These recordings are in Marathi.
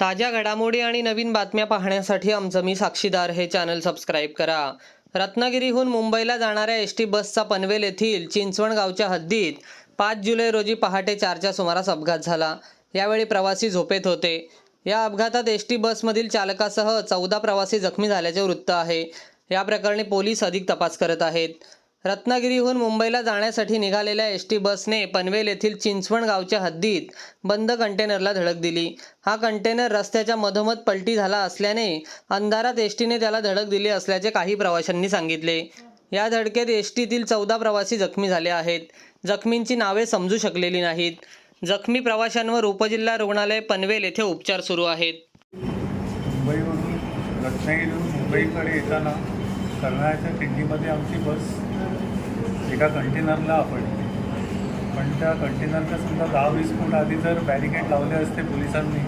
ताज्या घडामोडी आणि नवीन बातम्या पाहण्यासाठी आमचं मी साक्षीदार हे चॅनल सबस्क्राईब करा. रत्नागिरीहून मुंबईला जाणाऱ्या एस टी बसचा पनवेल येथील चिंचवण गावच्या हद्दीत पाच जुलै रोजी पहाटे चारच्या सुमारास अपघात झाला. यावेळी प्रवासी झोपेत होते. या अपघातात एस टी बसमधील चालकासह चौदा प्रवासी जखमी झाल्याचे वृत्त आहे. या प्रकरणी पोलीस अधिक तपास करत आहेत. रत्नागिरीहून मुंबईला जाण्यासाठी निघालेल्या एस टी बसने पनवेल येथील चिंचवण गावच्या हद्दीत बंद कंटेनरला धडक दिली. हा कंटेनर रस्त्याच्या मधोमध पलटी झाला असल्याने अंधारात एस टीने त्याला धडक दिली असल्याचे काही प्रवाशांनी सांगितले. या धडकेत एस टीतील चौदा प्रवासी जखमी झाले आहेत. जखमींची नावे समजू शकलेली नाहीत. जखमी प्रवाशांवर उपजिल्हा रुग्णालय पनवेल येथे उपचार सुरू आहेत. मुंबईवरून मुंबईकडे येताना कर्नाळ्याच्या खिंडीमध्ये आमची बस एका कंटेनरला आपडली पण त्या कंटेनरच्या समजा दहा वीस फूट आधी जर बॅरिकेड लावले असते पोलिसांनी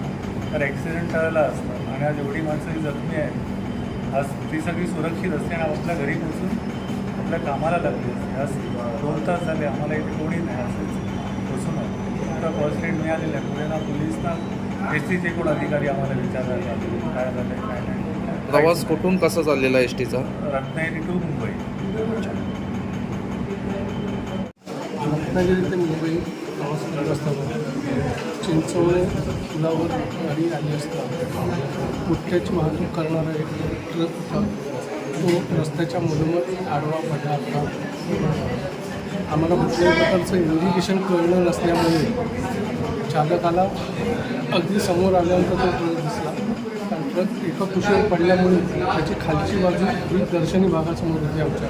तर ॲक्सिडेंट टळला असतं. आणि आज एवढी माणसं जखमी आहेत. आज ती सगळी सुरक्षित असते आणि आपल्या घरी पोचून आपल्या कामाला लागली असते. आज दोन तास झाले आम्हाला इथे कोणी नाही असेच बसून फक्त फर्स्ट एड मिळालेलं आहे. पुढे ना पोलीस ना एस टीचे कोण अधिकारी आम्हाला विचारायला लागले. काय झालं काय नाही. प्रवास कुठून कसा चाललेला एस टीचा रत्नागिरी टू मुंबई. रत्नागिरी ते मुंबई प्रवास करत असताना चिंचवणे पुलावर गाडी आली असता पुठ्ठ्याची वाहतूक करणारा एक ट्रक होता. तो रस्त्याच्या मधोमध आडवा पडला होता आम्हाला कुठल्याही प्रकारचं इंडिकेशन कळलं नसल्यामुळे चालकाला अगदी समोर आल्यानंतर तो ट्रक दिसला. कारण ट्रक एका कुशीवर पडल्यामुळे त्याची खालची बाजू ही दर्शनी भागासमोर होती आमच्या.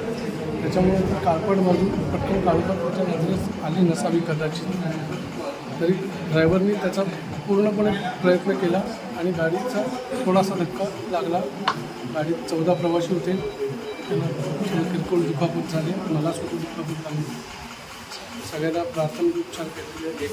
त्याच्यामुळे ती काळपट बाजू पटकन काळपट त्याच्या नजरेस आली नसावी कदाचित. तरी ड्रायव्हरनी त्याचा पूर्णपणे प्रयत्न केला आणि गाडीचा थोडासा धक्का लागला. गाडीत चौदा प्रवासी होते. त्यांना किरकोळ दुखापत झाली. मला सुद्धा दुखापत झाली. सगळ्यांना प्राथमिक उपचार केलेले